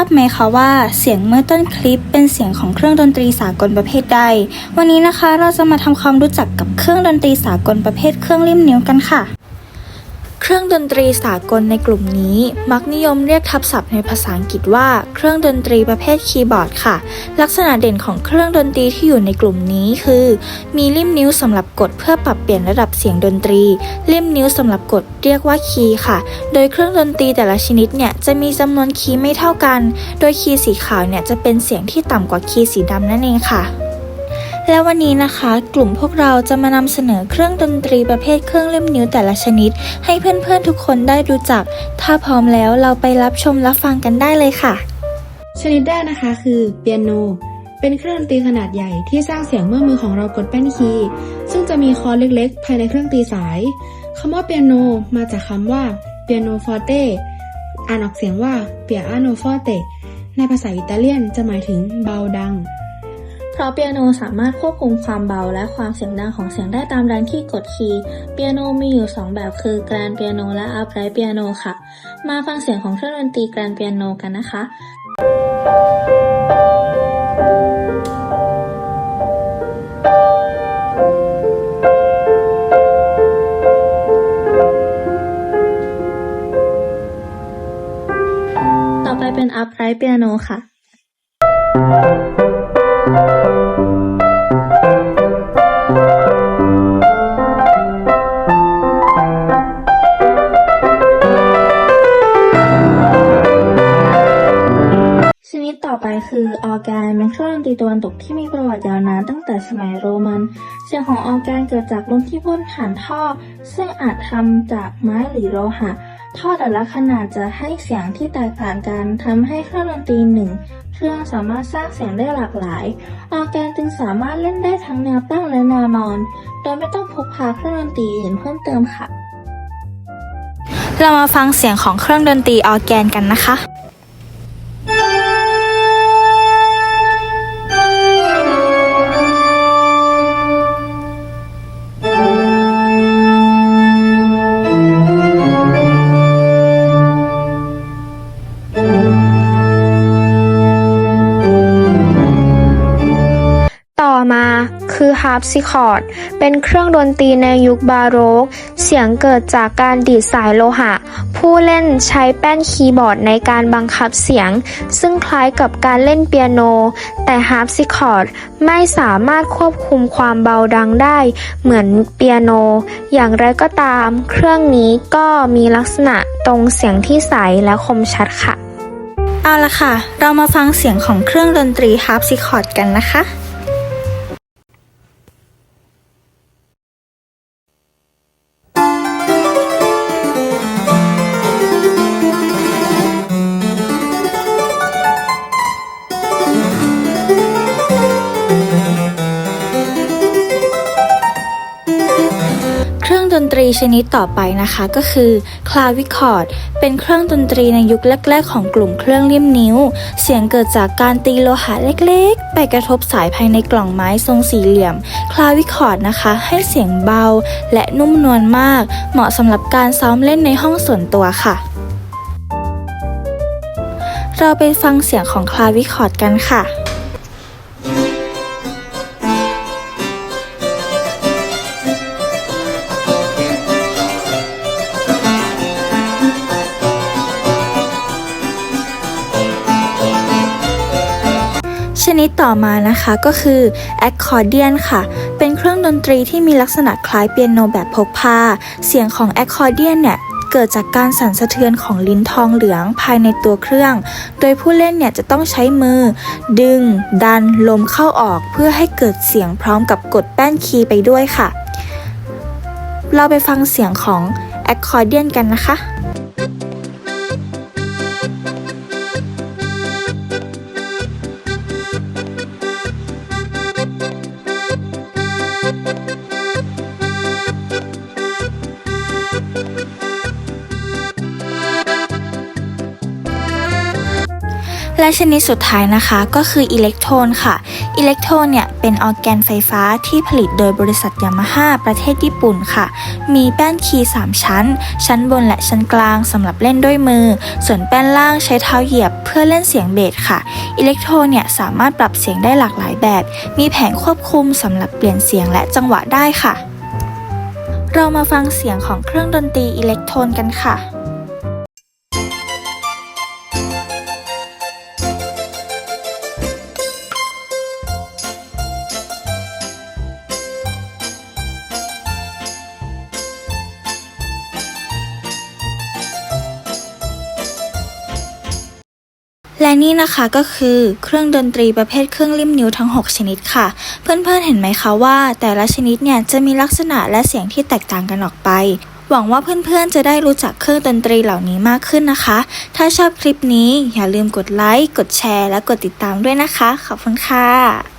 ทราบไหมคะว่าเสียงเมื่อต้นคลิปเป็นเสียงของเครื่องดนตรีสากลประเภทใด วันนี้นะคะเราจะมาทำความรู้จักกับเครื่องดนตรีสากลประเภทเครื่องริมนิ้วกันค่ะ เครื่องดนตรีสากลในกลุ่มนี้ มักนิยมเรียกทับศัพท์ในภาษาอังกฤษว่า เครื่องดนตรีประเภทคีย์บอร์ดค่ะ ลักษณะเด่นของเครื่องดนตรีที่อยู่ในกลุ่มนี้คือ มีริมนิ้วสำหรับกดเพื่อปรับเปลี่ยนระดับเสียงดนตรีริมนิ้วสำหรับกดเรียกว่าคีย์ค่ะ โดยเครื่องดนตรีแต่ละชนิดเนี่ยจะมีจำนวนคีย์ไม่เท่ากัน โดยคีย์สีขาวเนี่ยจะเป็นเสียงที่ต่ำกว่าคีย์สีดำนั่นเองค่ะ และวันนี้นะคะ กลุ่มพวกเราจะมานำเสนอเครื่องดนตรีประเภทเครื่องเล่มนิ้วแต่ละชนิด ให้เพื่อนๆทุกคนได้รู้จัก ถ้าพร้อมแล้วเราไปรับชมรับฟังกันได้เลยค่ะ ชนิดแรกนะคะคือเปียโน เป็นเครื่องดนตรีขนาดใหญ่ที่สร้างเสียงเมื่อมือของเรากดแป้นคีย์ซึ่งจะมีคอร์ดเล็กๆ ภายในเครื่องตีสายคำว่าเปียโนมาจากคำว่าเปียโนฟอร์เตอ่านออกเสียงว่าเปียอาโนฟอร์เตในภาษาอิตาเลียนจะหมายถึงเบาดัง เพราะเปียโนสามารถควบคุมความเบาและความเสียงดังของเสียงได้ตามแรงที่กดคีย์ เปียโนมีอยู่ 2 แบบคือแกรนเปียโนและอัพไรเปียโนค่ะ มาฟังเสียงของเครื่องดนตรีแกรนเปียโนกันนะคะต่อไปเป็นอัพไรเปียโนค่ะ ร์แกนเป็นเครื่องดนตรีตะวันตกที่มีประวัติยาวนานตั้งแต่สมัยโรมัน เสียงของออร์แกนเกิดจากลมที่พ่นผ่านท่อ ซึ่งอาจทำจากไม้หรือโลหะ ท่อแต่ละขนาดจะให้เสียงที่แตกต่างกันทำให้เครื่องดนตรีหนึ่งเครื่องสามารถสร้างเสียงได้หลากหลาย ออร์แกนจึงสามารถเล่นได้ทั้งแนวตั้งและแนวนอน โดยไม่ต้องพกพาเครื่องดนตรีอื่นเพิ่มเติมค่ะ เรามาฟังเสียงของเครื่องดนตรีออร์แกนกันนะคะาร์ปซิคอร์ด เป็นเครื่องดนตรีในยุคบาโรก เสียงเกิดจากการดีดสายโลหะ ผู้เล่นใช้แป้นคีย์บอร์ดในการบังคับเสียง ซึ่งคล้ายกับการเล่นเปียโน แต่ฮาร์ปซิคอร์ดไม่สามารถควบคุมความเบาดังได้ เหมือนเปียโน อย่างไรก็ตาม เครื่องนี้ก็มีลักษณะตรงเสียงที่ใสและคมชัดค่ะ เอาละค่ะ เรามาฟังเสียงของเครื่องดนตรีฮาร์ปซิคอร์ดกันนะคะ ตรีชนิดต่อไปนะคะก็คือคลาวิคอร์ดเป็นเครื่องดนตรีในยุคแรก ๆ ของกลุ่มเครื่องเลี่ยมนิ้ว เสียงเกิดจากการตีโลหะเล็กๆ ไปกระทบสายภายในกล่องไม้ทรงสี่เหลี่ยม คลาวิคอร์ดนะคะ ให้เสียงเบาและนุ่มนวลมาก เหมาะสำหรับการซ้อมเล่นในห้องส่วนตัวค่ะ เราไปฟังเสียงของคลาวิคอร์ดกันค่ะ ชนิดต่อมานะคะก็คือแอคคอร์เดียนค่ะ เป็นเครื่องดนตรีที่มีลักษณะคล้ายเปียโนแบบพกพา เสียงของแอคคอร์เดียนเนี่ยเกิดจากการสั่นสะเทือนของลิ้นทองเหลืองภายในตัวเครื่อง โดยผู้เล่นเนี่ยจะต้องใช้มือ ดึง ดัน ลมเข้าออกเพื่อให้เกิดเสียงพร้อมกับกดแป้นคีย์ไปด้วยค่ะ เราไปฟังเสียงของแอคคอร์เดียนกันนะคะ และชนิดสุดท้ายนะคะก็คืออิเล็กโทรนค่ะ อิเล็กโทรนเนี่ยเป็นออร์แกนไฟฟ้าที่ผลิตโดยบริษัทยามาฮ่าประเทศญี่ปุ่นค่ะ มีแป้นคีย์ 3 ชั้น ชั้นบนและชั้นกลางสำหรับเล่นด้วยมือ ส่วนแป้นล่างใช้เท้าเหยียบเพื่อเล่นเสียงเบสค่ะ อิเล็กโทรนเนี่ยสามารถปรับเสียงได้หลากหลายแบบ มีแผงควบคุมสำหรับเปลี่ยนเสียงและจังหวะได้ค่ะ เรามาฟังเสียงของเครื่องดนตรีอิเล็กโทรนกันค่ะ และนี่นะคะก็คือเครื่องดนตรีประเภทเครื่องริมนิ้วทั้ง 6 ชนิดค่ะ เพื่อนๆเห็นไหมคะว่า แต่ละชนิดเนี่ยจะมีลักษณะและเสียงที่แตกต่างกันออกไป หวังว่าเพื่อนๆจะได้รู้จักเครื่องดนตรีเหล่านี้มากขึ้นนะคะ ถ้าชอบคลิปนี้อย่าลืมกดไลค์กดแชร์ และกดติดตามด้วยนะคะ ขอบคุณค่ะ